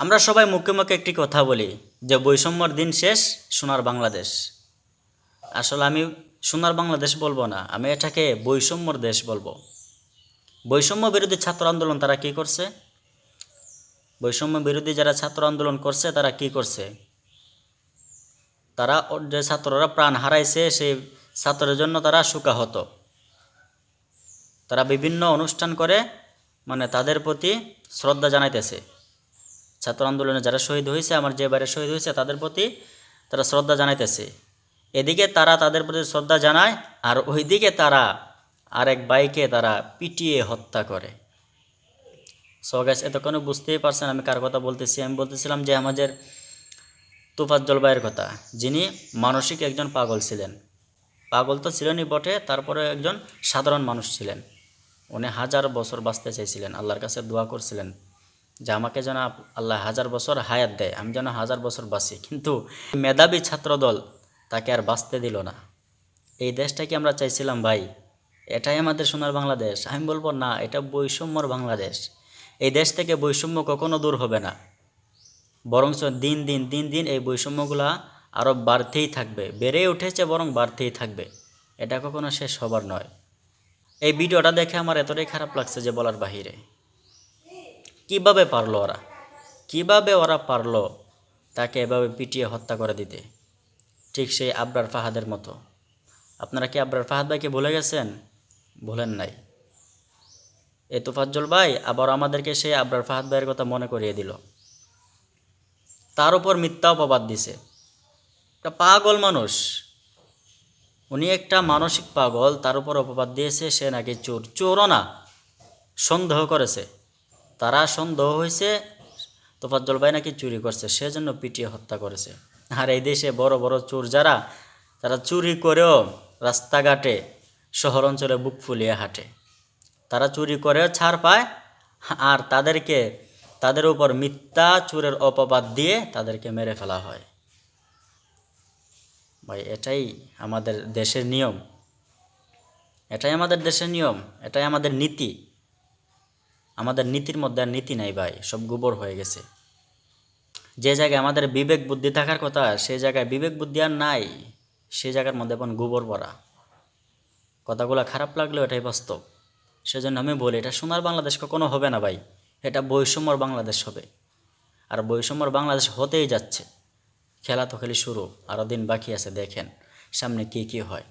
আমরা সবাই মুখে মুখে একটি কথা বলি যে বৈষম্যর দিন শেষ, সোনার বাংলাদেশ। আসলে আমি সোনার বাংলাদেশ বলব না, আমি এটাকে বৈষম্যর দেশ বলব। বৈষম্য বিরোধী ছাত্র আন্দোলন তারা কি করছে? বৈষম্য বিরোধী যারা ছাত্র আন্দোলন করছে, তারা কি করছে? তারা যে ছাত্ররা প্রাণ হারাইছে, সেই ছাত্রের জন্য তারা শোকাহত তারা বিভিন্ন অনুষ্ঠান করে মানে তাদের প্রতি শ্রদ্ধা জানাইতেছে। ছাত্র আন্দোলনে যারা শহীদ হয়েছে, আমার যে বাইরে শহীদ হয়েছে, তাদের প্রতি তারা শ্রদ্ধা জানাইতেছে। এদিকে তারা তাদের প্রতি শ্রদ্ধা জানায়, আর ওইদিকে তারা আরেক বাইকে তারা পিটিয়ে হত্যা করে। সো এতক্ষণে বুঝতেই পারছেন আমি কার কথা বলতেছি। আমি বলতেছিলাম যে আমাদের তুফাজ্জল ভাইয়ের কথা। যিনি মানসিক একজন পাগল ছিলেন। পাগল তো ছিলেনই বটে, তারপরে একজন সাধারণ মানুষ ছিলেন। উনি হাজার বছর বাঁচতে চাইছিলেন, আল্লাহর কাছে দোয়া করছিলেন। যে আমাকে যেন আল্লাহ হাজার বছর হায়াত দেয়, আমি যেন হাজার বছর বাঁচি। কিন্তু মেধাবী ছাত্রদল তাকে আর বাঁচতে দিল না। এই দেশটাকে আমরা চাইছিলাম ভাই? এটাই আমাদের সোনার বাংলাদেশ। আমি বলব না, এটা বৈষম্যর বাংলাদেশ। এই দেশ থেকে বৈষম্য কখনো দূর হবে না। বরঞ্চ দিন দিন দিন দিন এই বৈষম্যগুলা আরও বাড়তেই থাকবে। বেড়ে উঠেছে বরং বাড়তেই থাকবে। এটা কখনো শেষ হবার নয়। এই ভিডিওটা দেখে আমার এতটাই খারাপ লাগছে যে বলার বাহিরে। কীভাবে পারল ওরা? কীভাবে ওরা পারল তাকে এভাবে পিটিয়ে হত্যা করে দিতে? ঠিক সেই আবরার ফাহাদের মতো। আপনারা কি আবরার ফাহাদ ভাইকে ভুলে গেছেন? ভুলেন নাই। এই তোফাজ্জল ভাই আবার আমাদেরকে সেই আবরার ফাহাদ ভাইয়ের কথা মনে করিয়ে দিল। তার উপর মিথ্যা অপবাদ দিছে। একটা পাগল মানুষ। উনি একটা মানসিক পাগল, তার উপর অপবাদ দিয়েছে, সে নাকি চোর। চোরও না। সন্দেহ করেছে। তারা সন্দেহ হয়েছে তোফাজ্জল ভাই নাকি চুরি করছে, সেজন্য পিটিয়ে হত্যা করেছে। আর এই দেশে বড় বড় চোর যারা, তারা চুরি করেও রাস্তাঘাটে, শহর অঞ্চলে বুক ফুলিয়ে হাঁটে। তারা চুরি করেও ছাড় পায়, আর তাদেরকে, তাদের উপর মিথ্যা চুরের অপবাদ দিয়ে তাদেরকে মেরে ফেলা হয়। ভাই, এটাই আমাদের দেশের নিয়ম। এটাই আমাদের দেশের নিয়ম, এটাই আমাদের নীতি। আমাদের নীতির মধ্যে আর নীতি নাই ভাই, সব গোবর হয়ে গেছে। যে জায়গায় আমাদের বিবেক বুদ্ধি থাকার কথা সেই জায়গায় বিবেক বুদ্ধি আর নাই সেই জায়গার মধ্যে এখন গোবর ভরা। কথাগুলো খারাপ লাগলেও এটাই বাস্তব। সেজন্য আমি বলি, এটা সোনার বাংলাদেশ কখনো হবে না ভাই, এটা বৈষম্যর বাংলাদেশ হবে। আর বৈষম্যর বাংলাদেশ হতেই যাচ্ছে। খেলা তো খালি শুরু আরও দিন বাকি আছে, দেখেন সামনে কী কী হয়।